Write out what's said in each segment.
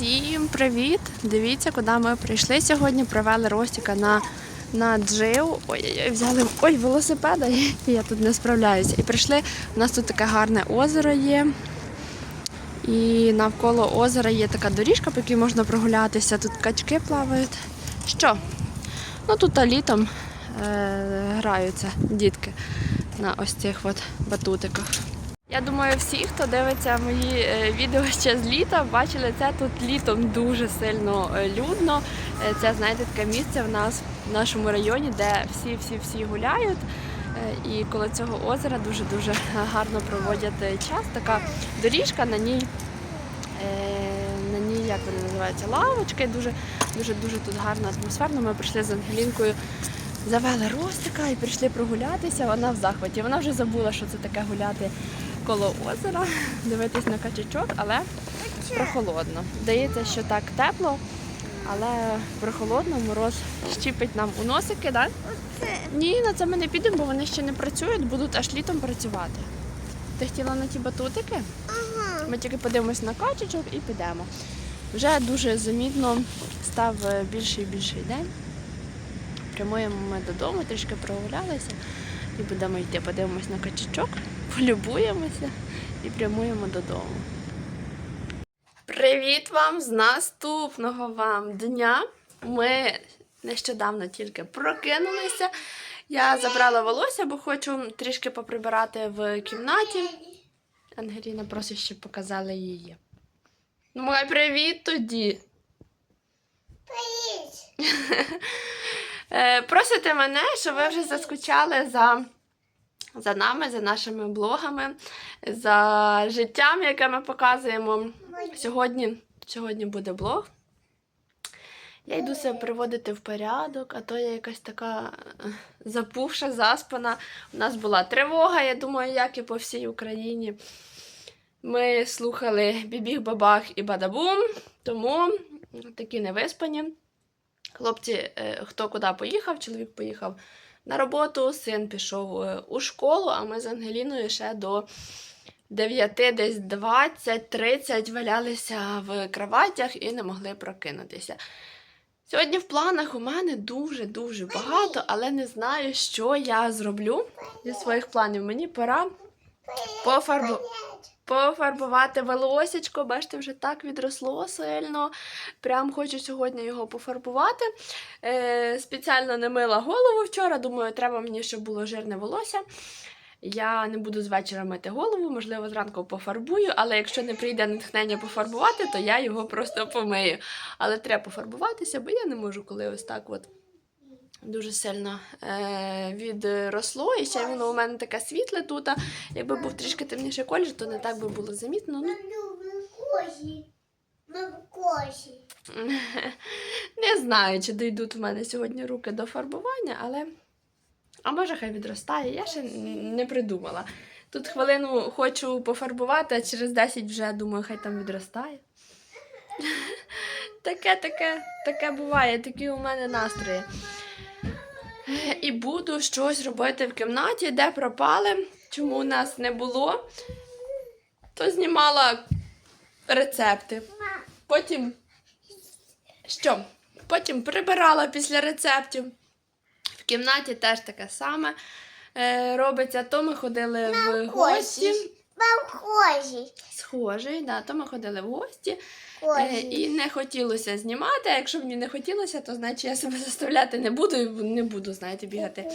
Всім привіт! Дивіться, куди ми прийшли сьогодні. Привели Ростіка на, на джив. Ой-ой-ой, взяли ой, велосипеда, я тут не справляюся. І прийшли. У нас тут таке гарне озеро є. І навколо озера є така доріжка, по якій можна прогулятися. Тут качки плавають. Що? Ну тут літом е, граються дітки на ось цих от батутиках. Я думаю, всі, хто дивиться мої е, відео ще з літа, бачили це тут літом дуже сильно е, людно. Е, Це, знаєте, таке місце в нас в нашому районі, де всі-всі-всі гуляють. І коло цього озера дуже-дуже гарно проводять час. Така доріжка, на ній, на ній як вони називаються, лавочки. Дуже, дуже, дуже тут гарно атмосферно. Ми прийшли з Ангелінкою завели Ростика і прийшли прогулятися. Вона в захваті. Вона вже забула, що це таке гуляти коло озера, дивитись на качачок, але прохолодно. Здається, що так тепло, але прохолодно, мороз щіпить нам у носики, так? Ні, на це ми не підемо, бо вони ще не працюють, будуть аж літом працювати. Ти хотіла на ті батутики? Ми тільки подивимось на качечок і підемо. Вже дуже замітно став більший і більший день. Прямуємо ми додому, трішки прогулялися і будемо йти. Подивимось на качачок, полюбуємося і прямуємо додому. Привіт вам з наступного вам дня. Ми нещодавно тільки прокинулися. Я забрала волосся, бо хочу трішки поприбирати в кімнаті. Ангеліна просить, щоб показали її. Ну, май привіт тоді. Е, Просите мене, що ви вже заскучали за, за нами, за нашими блогами, за життям, яке ми показуємо. Сьогодні, сьогодні буде блог. Я йду себе приводити в порядок, а то я якась така е, запухша, заспана. У нас була тривога, я думаю, як і по всій Україні. Ми слухали бібіг-бабах і бадабум, тому такі невиспані. Хлопці, е, хто куди поїхав, чоловік поїхав на роботу, син пішов е, у школу, а ми з Ангеліною ще до 9, десь 20-30 валялися в кроватях і не могли прокинутися. Сьогодні в планах у мене дуже-дуже багато, але не знаю, що я зроблю зі своїх планів. Мені пора пофарбу... пофарбувати волосечко. Бачите, вже так відросло сильно. Прям хочу сьогодні його пофарбувати. Е, спеціально не мила голову вчора. Думаю, треба мені, щоб було жирне волосся. Я не буду з вечора мити голову, можливо, зранку пофарбую, але якщо не прийде натхнення пофарбувати, то я його просто помию. Але треба пофарбуватися, бо я не можу, коли ось так от дуже сильно е- відросло. І ще воно у мене таке світле тут. Якби був трішки темніший колір, то не так би було замітно. Ну. Не знаю, чи дійдуть в мене сьогодні руки до фарбування, але. А може, хай відростає, я ще не придумала. Тут хвилину хочу пофарбувати, а через 10 вже думаю, хай там відростає. Таке, таке, таке буває, такі у мене настрої. І буду щось робити в кімнаті, де пропали, чому нас не було. То знімала рецепти. Потім що? Потім прибирала після рецептів. В кімнаті теж таке саме е, робиться. То ми ходили в гості. Вам. Схожий, да, то ми ходили в гості. Е, і не хотілося знімати. А якщо мені не хотілося, то значить я себе заставляти не буду. і Не буду, знаєте, бігати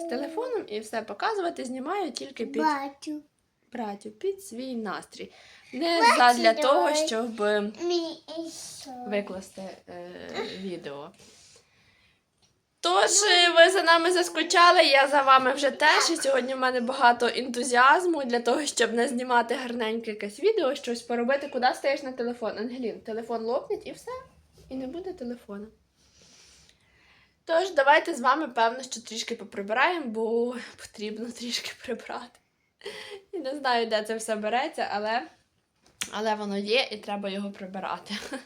з телефоном і все показувати. Знімаю тільки під Бачу. братю, під свій настрій. Не задля того, давай. щоб Мій і що? викласти е, відео. Тож, е, ви за нами заскучали, я за вами вже теж. І сьогодні в мене багато ентузіазму для того, щоб не знімати гарненьке якесь відео, щось поробити. Куди стаєш на телефон? Ангелін, телефон лопнеть і все. І не буде телефону. Тож, давайте з вами, певно, що трішки поприбираємо, бо потрібно трішки прибрати. І не знаю, де це все береться, але, але воно є і треба його прибирати.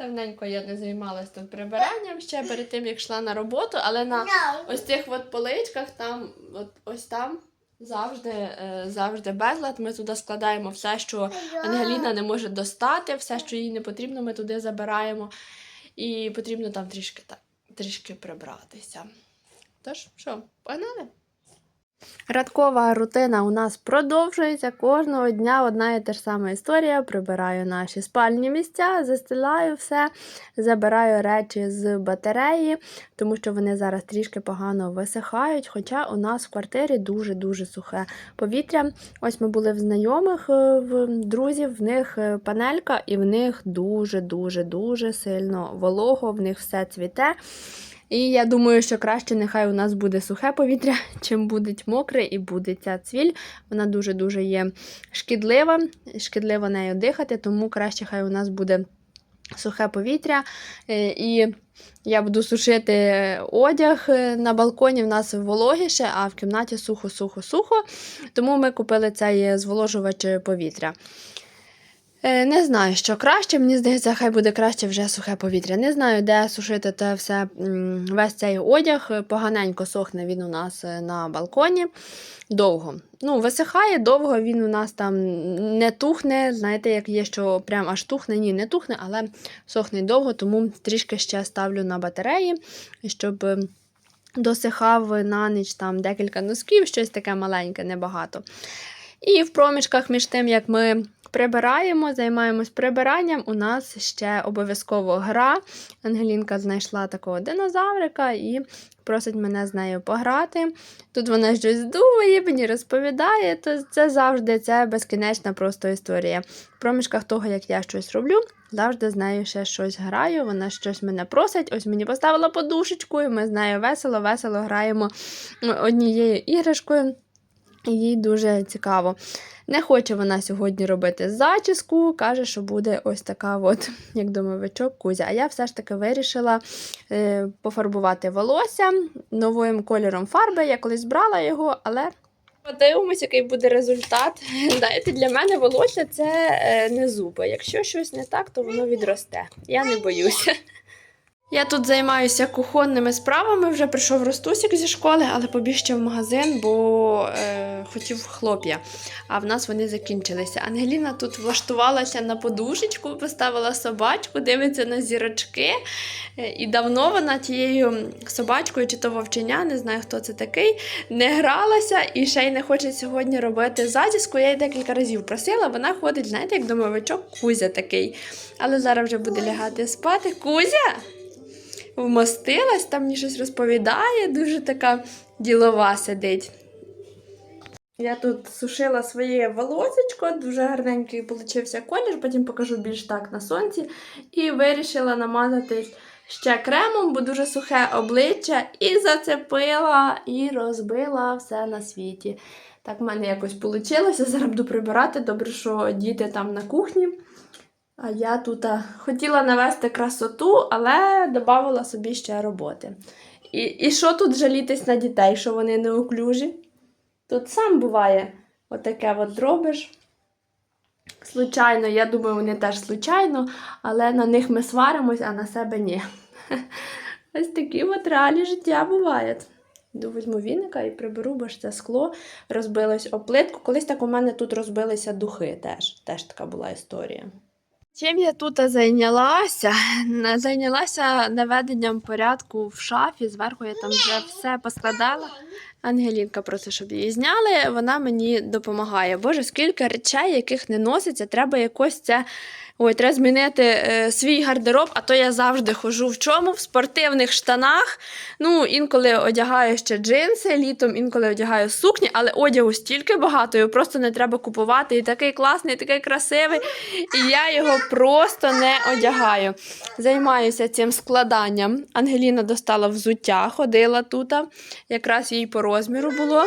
Давненько я не займалася тут прибиранням ще перед тим, як йшла на роботу, але на ось цих от поличках, там, от ось там, Завжди, е, завжди безлад. Ми туди складаємо все, що Ангеліна не може достати, все, що їй не потрібно, ми туди забираємо. І потрібно там трішки, так, трішки прибратися. Тож, що, погнали? Радкова рутина у нас продовжується. Кожного дня одна і та ж сама історія. Прибираю наші спальні місця, застилаю все, забираю речі з батареї, тому що вони зараз трішки погано висихають. Хоча у нас в квартирі дуже-дуже сухе повітря. Ось ми були в знайомих, е, в друзів, в них е, панелька, і в них дуже-дуже дуже сильно волого, в них все цвіте. І я думаю, що краще нехай у нас буде сухе повітря, чим буде мокре і буде ця цвіль. Вона дуже-дуже є шкідлива, шкідливо нею дихати, тому краще хай у нас буде сухе повітря. Е, І я буду сушити одяг е, на балконі. В нас вологіше, а в кімнаті сухо-сухо-сухо. Тому ми купили цей зволожувач повітря. Е, Не знаю, що краще. Мені здається, хай буде краще вже сухе повітря. Не знаю, де сушити те все, весь цей одяг. Поганенько сохне він у нас е, на балконі. Довго. Ну, висихає довго, він у нас там не тухне. Знаєте, як є, що прям аж тухне, ні, не тухне, але сохне довго, тому трішки ще ставлю на батареї, щоб е, досихав на ніч там декілька носків, щось таке маленьке, небагато. І в проміжках між тим, як ми прибираємо, займаємось прибиранням, у нас ще обов'язково гра. Ангелінка знайшла такого динозаврика і просить мене з нею пограти. Тут вона щось думає, мені розповідає, то це завжди це безкінечна просто історія. В проміжках того, як я щось роблю, завжди з нею ще щось граю. Вона щось мене просить. Ось мені поставила подушечку, і ми з нею весело, весело граємо однією іграшкою. Їй дуже цікаво. Не хоче вона сьогодні робити зачіску, каже, що буде ось така, от, як домовичок, кузя. А я все ж таки вирішила е, пофарбувати волосся новим кольором фарби. Я колись брала його, але подивимось, який буде результат. Знаєте, для мене волосся це е, не зуби. Якщо щось не так, то воно відросте. Я не боюся. Я тут займаюся кухонними справами, вже прийшов Ростусік зі школи, але побіг ще в магазин, бо е, хотів хлоп'я. А в нас вони закінчилися. Ангеліна тут влаштувалася на подушечку, поставила собачку, дивиться на зірочки. Е, І давно вона тією собачкою чи то вовчення, не знаю хто це такий, не гралася і ще й не хоче сьогодні робити зачіску. Я її декілька разів просила. Вона ходить, знаєте, як домовичок, Кузя такий. Але зараз вже буде лягати спати. Кузя! Вмостилась, там мені щось розповідає, дуже така ділова сидить. Я тут сушила своє волосечко, дуже гарненький получився колір, потім покажу більш так на сонці. І вирішила намазати ще кремом, бо дуже сухе обличчя, і зацепила, і розбила все на світі. Так в мене якось вийшло. Зараз буду прибирати. Добре, що діти там на кухні. А я тут хотіла навести красоту, але додавала собі ще роботи. І, і що тут жалітись на дітей, що вони неуклюжі? Тут сам буває отаке от робиш. Случайно, я думаю, вони теж случайно, але на них ми сваримось, а на себе ні. Ось такі от реалії життя бувають. Візьму віника і приберу, бо ж це скло розбилось об плитку. Колись так у мене тут розбилися духи теж. Теж така була історія. Чим я тут зайнялася? Зайнялася наведенням порядку в шафі. Зверху я там вже все поскладала. Ангелінка просить, щоб її зняли. Вона мені допомагає. Боже, скільки речей, яких не носиться, треба якось це. Ой, треба змінити е, свій гардероб, а то я завжди ходжу в чому? В спортивних штанах. Ну, інколи одягаю ще джинси літом, інколи одягаю сукні, але одягу стільки багато, його просто не треба купувати. І такий класний, і такий красивий. І я його просто не одягаю. Займаюся цим складанням. Ангеліна достала взуття, ходила тут, якраз їй по розміру було.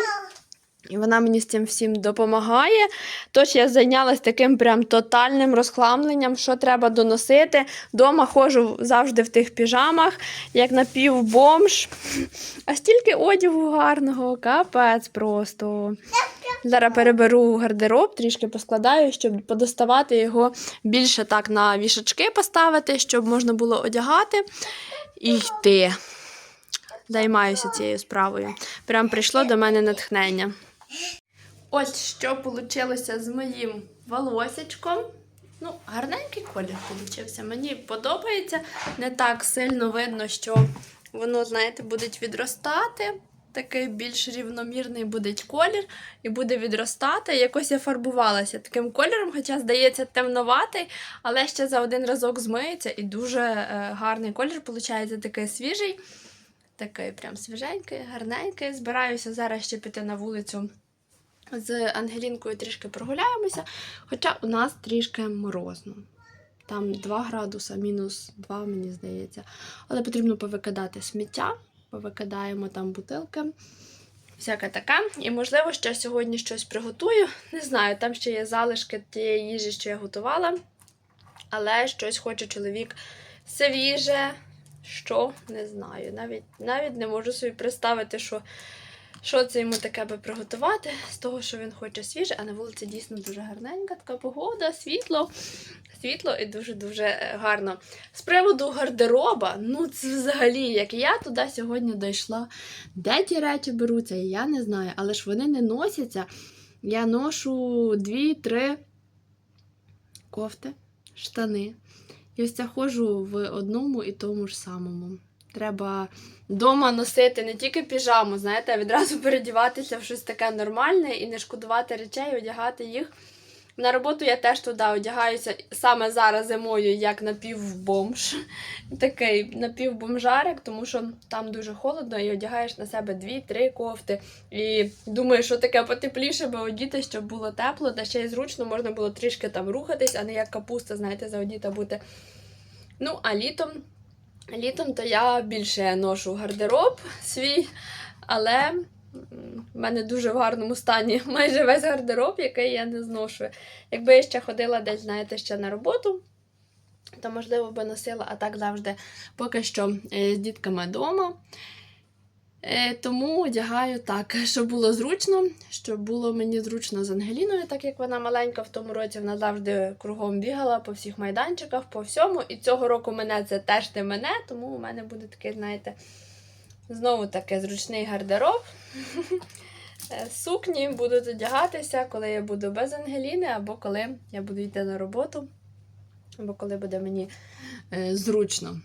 І вона мені з цим всім допомагає. Тож я зайнялась таким прям тотальним розхламленням, що треба доносити. Дома ходжу завжди в тих піжамах, як напівбомж. А стільки одягу гарного, капець просто. Зараз переберу гардероб, трішки поскладаю, щоб подоставати його більше так на вішачки поставити, щоб можна було одягати і йти. Займаюся цією справою. Прям прийшло до мене натхнення. Ось що вийшло з моїм волосечком. Ну, гарненький колір вийшов. Мені подобається. Не так сильно видно, що воно, знаєте, буде відростати. Такий більш рівномірний буде колір і буде відростати. Якось я фарбувалася таким кольором, хоча, здається, темноватий, але ще за один разок змиється і дуже е, гарний колір, виходить такий свіжий, такий прям свіженький, гарненький. Збираюся зараз ще піти на вулицю з Ангелінкою трішки прогуляємося, хоча у нас трішки морозно. Там 2 градуса, мінус 2, мені здається. Але потрібно повикидати сміття, повикидаємо там бутилки, всяке таке. І, можливо, ще сьогодні щось приготую. Не знаю, там ще є залишки тієї їжі, що я готувала. Але щось хоче чоловік свіже. Що, не знаю. Навіть, навіть не можу собі представити, що що це йому таке би приготувати, з того, що він хоче свіже, а на вулиці дійсно дуже гарненька така погода, світло, світло і дуже-дуже е, гарно. З приводу гардероба, ну це взагалі, як я туди сьогодні дійшла, де ті речі беруться, я не знаю, але ж вони не носяться. Я ношу дві-три кофти, штани. І ось я ходжу в одному і тому ж самому. Треба дома носити не тільки піжаму, знаєте, а відразу передіватися в щось таке нормальне і не шкодувати речей, одягати їх. На роботу я теж туди одягаюся саме зараз зимою, як напівбомж. Такий напівбомжарик, тому що там дуже холодно і одягаєш на себе дві-три кофти. І думаю, що таке потепліше би одіти, щоб було тепло, та ще й зручно можна було трішки там рухатись, а не як капуста, знаєте, заодіта бути. Ну, а літом Літом то я більше ношу гардероб свій, але в мене дуже в гарному стані майже весь гардероб, який я не зношу. Якби я ще ходила десь, знаєте, ще на роботу, то можливо би носила, а так завжди поки що е, з дітками вдома. Е, Тому одягаю так, щоб було зручно, щоб було мені зручно з Ангеліною, так як вона маленька в тому році, вона завжди кругом бігала по всіх майданчиках, по всьому. І цього року мене це теж не мене, тому у мене буде такий, знаєте, знову таки зручний гардероб. Е, Сукні будуть одягатися, коли я буду без Ангеліни, або коли я буду йти на роботу, або коли буде мені е, зручно.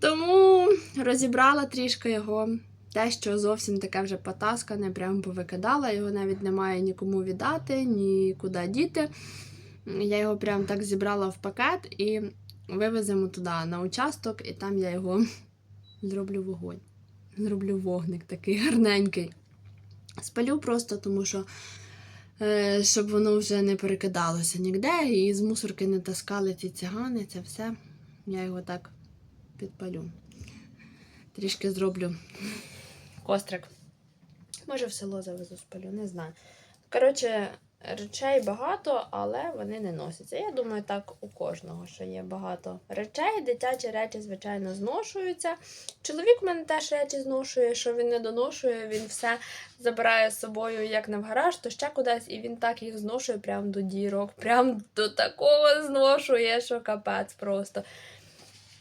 Тому розібрала трішки його. Те, що зовсім таке вже потаскане, прямо повикидала, його навіть немає нікому віддати, нікуди діти. Я його прям так зібрала в пакет і вивеземо туди на участок, і там я його зроблю вогонь. Зроблю вогник такий гарненький. Спалю просто, тому що е, щоб воно вже не перекидалося ніде, і з мусорки не таскали ці цигани, це все. Я його так підпалю. Трішки зроблю кострик. Може, в село завезу спалю, не знаю. Коротше, речей багато, але вони не носяться. Я думаю, так у кожного, що є багато речей. Дитячі речі, звичайно, зношуються. Чоловік в мене теж речі зношує, що він не доношує, він все забирає з собою як не в гараж, то ще кудись, і він так їх зношує прямо до дірок, прямо до такого зношує, що капець просто.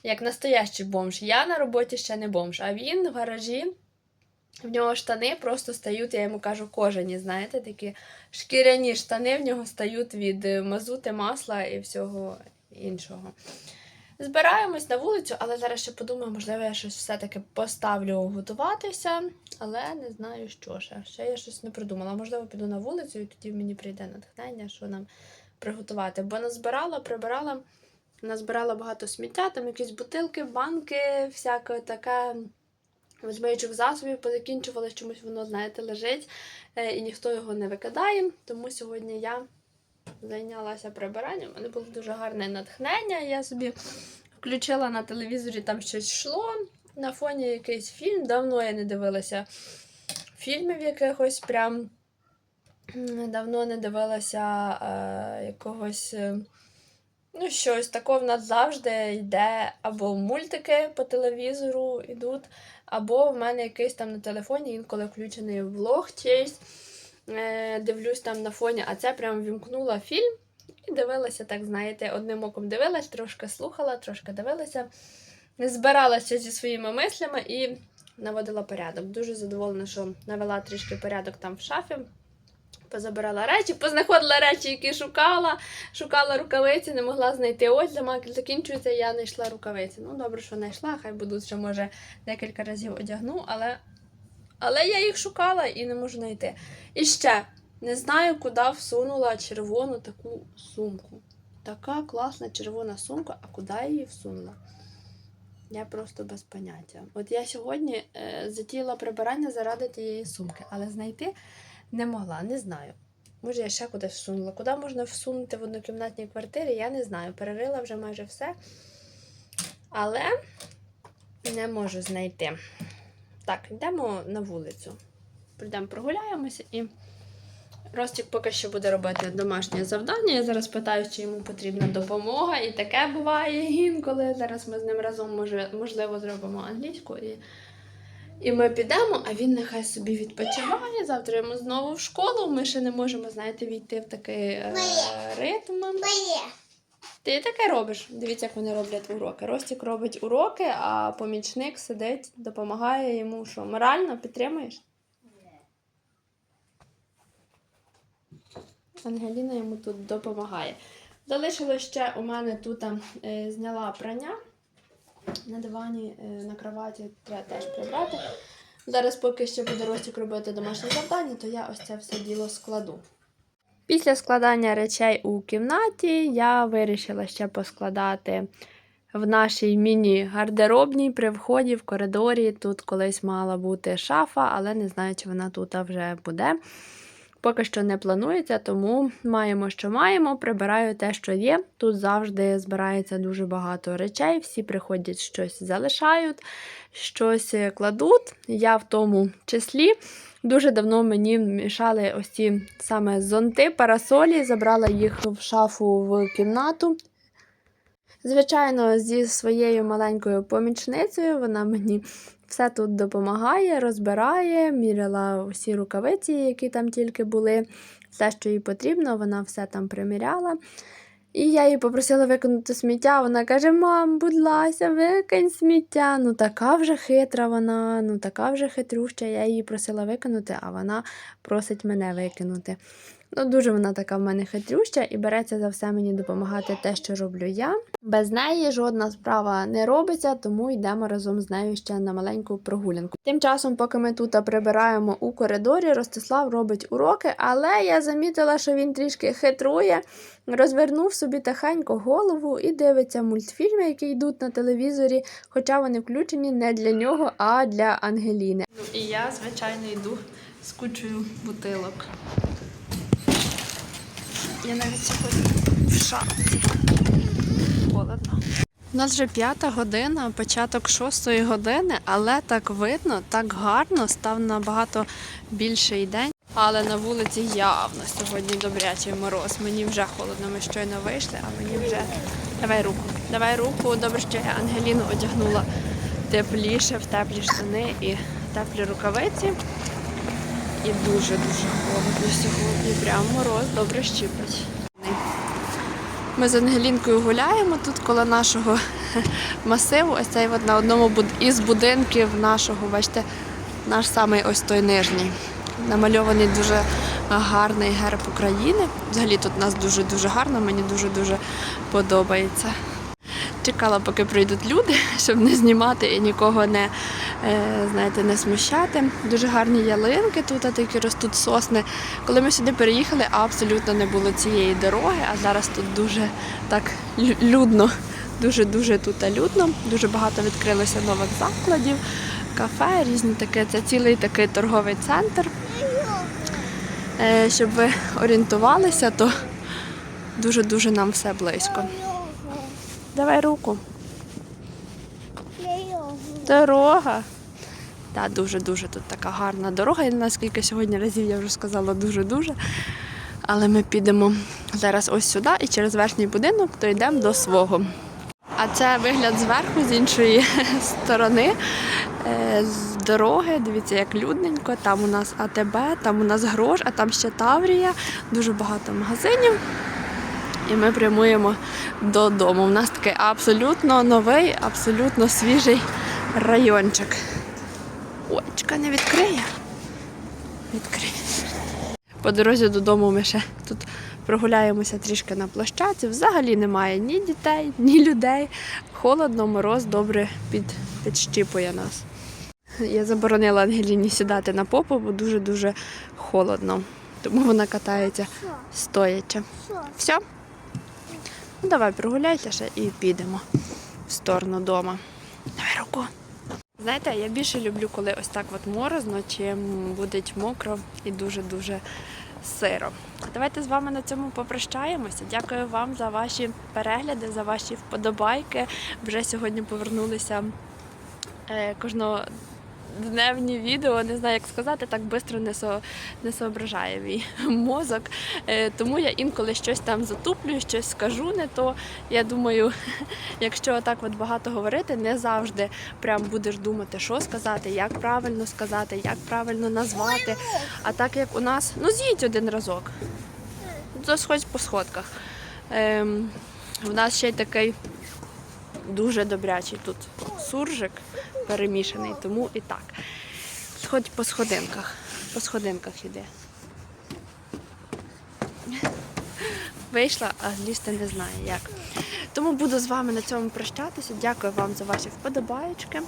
Як настоящий бомж. Я на роботі ще не бомж, а він в гаражі. В нього штани просто стають, я йому кажу, кожані, знаєте, такі шкіряні штани в нього стають від е, мазути, масла і всього іншого. Збираємось на вулицю, але зараз ще подумаю, можливо, я щось все-таки поставлю готуватися, але не знаю, що ще. Ще я щось не придумала. Можливо, піду на вулицю і тоді мені прийде натхнення, що нам приготувати. Бо назбирала, прибирала, назбирала багато сміття, там якісь бутилки, банки, всяке таке. З миючих засобів позакінчувалось, чомусь воно, знаєте, лежить, е, і ніхто його не викидає. Тому сьогодні я зайнялася прибиранням. У мене було дуже гарне натхнення. Я собі включила на телевізорі, там щось йшло. На фоні якийсь фільм. Давно я не дивилася фільмів якихось прям. Давно не дивилася е, якогось. е, Ну, щось такого в нас завжди йде або мультики по телевізору йдуть, або в мене якийсь там на телефоні інколи включений влог чийсь. Е, дивлюсь там на фоні, а це прям вімкнула фільм і дивилася, так знаєте, одним оком дивилась, трошки слухала, трошки дивилася, збиралася зі своїми мислями і наводила порядок. Дуже задоволена, що навела трішки порядок там в шафі. Позабирала речі, познаходила речі, які шукала. Шукала рукавиці, не могла знайти. Ось замак закінчується, я знайшла рукавиці. Ну, добре, що знайшла, хай будуть ще, може, декілька разів одягну, але, але я їх шукала і не можу знайти. І ще не знаю, куди всунула червону таку сумку. Така класна червона сумка, а куди я її всунула? Я просто без поняття. От я сьогодні е, затіяла прибирання заради тієї сумки, але знайти не могла, не знаю. Може, я ще кудись всунула. Куди можна всунути в однокімнатній квартирі, я не знаю. Перерила вже майже все. Але не можу знайти. Так, йдемо на вулицю. Прийдемо прогуляємося і Ростік поки що буде робити домашнє завдання. Я зараз питаю, чи йому потрібна допомога. І таке буває інколи. Зараз ми з ним разом може, можливо зробимо англійську. І, і ми підемо, а він нехай собі відпочиває. Завтра йому знову в школу. Ми ще не можемо, знаєте, війти в такий е, ритм. Ти таке робиш. Дивіться, як вони роблять уроки. Ростік робить уроки, а помічник сидить, допомагає йому. Що морально підтримуєш? Ангеліна йому тут допомагає. Залишилось ще у мене тут е, зняла прання на дивані, е, на кроваті треба теж прибрати. Зараз, поки ще буде Ростік робити домашнє завдання, то я ось це все діло складу. Після складання речей у кімнаті я вирішила ще поскладати в нашій міні-гардеробній при вході в коридорі. Тут колись мала бути шафа, але не знаю, чи вона тут вже буде. Поки що не планується, тому маємо, що маємо. Прибираю те, що є. Тут завжди збирається дуже багато речей. Всі приходять, щось залишають, щось кладуть. Я в тому числі. Дуже давно мені мішали ось ці саме зонти, парасолі. Забрала їх в шафу в кімнату. Звичайно, зі своєю маленькою помічницею вона мені все тут допомагає, розбирає, міряла усі рукавиці, які там тільки були, все, що їй потрібно, вона все там приміряла. І я її попросила викинути сміття. Вона каже: Мам, будь ласка, викинь сміття. Ну така вже хитра вона, ну така вже хитрюща. Я її просила викинути, а вона просить мене викинути. Ну, дуже вона така в мене хитрюща і береться за все мені допомагати те, що роблю я. Без неї жодна справа не робиться, тому йдемо разом з нею ще на маленьку прогулянку. Тим часом, поки ми тут прибираємо у коридорі, Ростислав робить уроки, але я замітила, що він трішки хитрує, розвернув собі тихенько голову і дивиться мультфільми, які йдуть на телевізорі, хоча вони включені не для нього, а для Ангеліни. Ну і я, звичайно, йду з кучою бутилок. Я навіть сьогодні в шапці. Холодно. У нас вже п'ята година, початок шостої години, але так видно, так гарно, став набагато більший день. Але на вулиці явно сьогодні добрячий мороз. Мені вже холодно, ми щойно вийшли, а мені вже. Давай руку. Давай руку. Добре, що я Ангеліну одягнула тепліше, в теплі штани і теплі рукавиці. І дуже-дуже холодно сьогодні. Прям мороз добре щипить. Ми з Ангелінкою гуляємо тут коло нашого масиву. Ось цей от на одному із будинків нашого, бачите, наш самий ось той нижній. Намальований дуже гарний герб України. Взагалі тут нас дуже-дуже гарно, мені дуже-дуже подобається. Чекала, поки прийдуть люди, щоб не знімати і нікого не, знаєте, не смущати. Дуже гарні ялинки тут, а такі ростуть сосни. Коли ми сюди переїхали, абсолютно не було цієї дороги, а зараз тут дуже так людно. Дуже-дуже тут людно. Дуже багато відкрилося нових закладів, кафе, різні таке. Це цілий такий торговий центр. Е, Щоб ви орієнтувалися, то дуже-дуже нам все близько. Давай руку. Дорога. Так, дуже-дуже тут така гарна дорога. І наскільки сьогодні разів я вже сказала дуже-дуже. Але ми підемо зараз ось сюди і через верхній будинок, то йдемо до свого. А це вигляд зверху, з іншої сторони, е, з дороги. Дивіться, як людненько. Там у нас АТБ, там у нас грош, а там ще Таврія, дуже багато магазинів. І ми прямуємо додому. У нас такий абсолютно новий, абсолютно свіжий райончик. Ой, чекай, не відкриє. Відкриє. По дорозі додому ми ще тут прогуляємося трішки на площадці. Взагалі немає ні дітей, ні людей. Холодно, мороз добре під, підщіпує нас. Я заборонила Ангеліні сідати на попу, бо дуже-дуже холодно. Тому вона катається стоячи. Все? Ну, давай прогуляйте ще і підемо в сторону дома. Давай руку. Знаєте, я більше люблю, коли ось так от морозно, чим буде мокро і дуже-дуже сиро. Давайте з вами на цьому попрощаємося. Дякую вам за ваші перегляди, за ваші вподобайки. Вже сьогодні повернулися е, кожного. Дневні відео, не знаю, як сказати, так швидко не, со, не соображає мій мозок. Е, тому я інколи щось там затуплю, щось скажу не то. Я думаю, якщо так от багато говорити, не завжди прям будеш думати, що сказати, як правильно сказати, як правильно назвати. А так як у нас, ну з'їдь один разок. Сходь по сходках. Ем, в нас ще й такий дуже добрячий тут суржик перемішаний, тому і так. Сходь по сходинках. По сходинках іде. Вийшла, а злізти не знаю як. Тому буду з вами на цьому прощатися. Дякую вам за ваші вподобаєчки,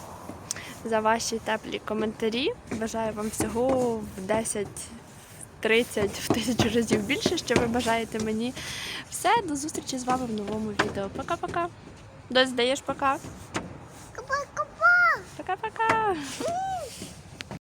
за ваші теплі коментарі. Бажаю вам всього в 10, 30, в тисячу разів більше, що ви бажаєте мені. Все, до зустрічі з вами в новому відео. Пока-пока. Дось, даєш пока. Капа-капа. Пока-пока.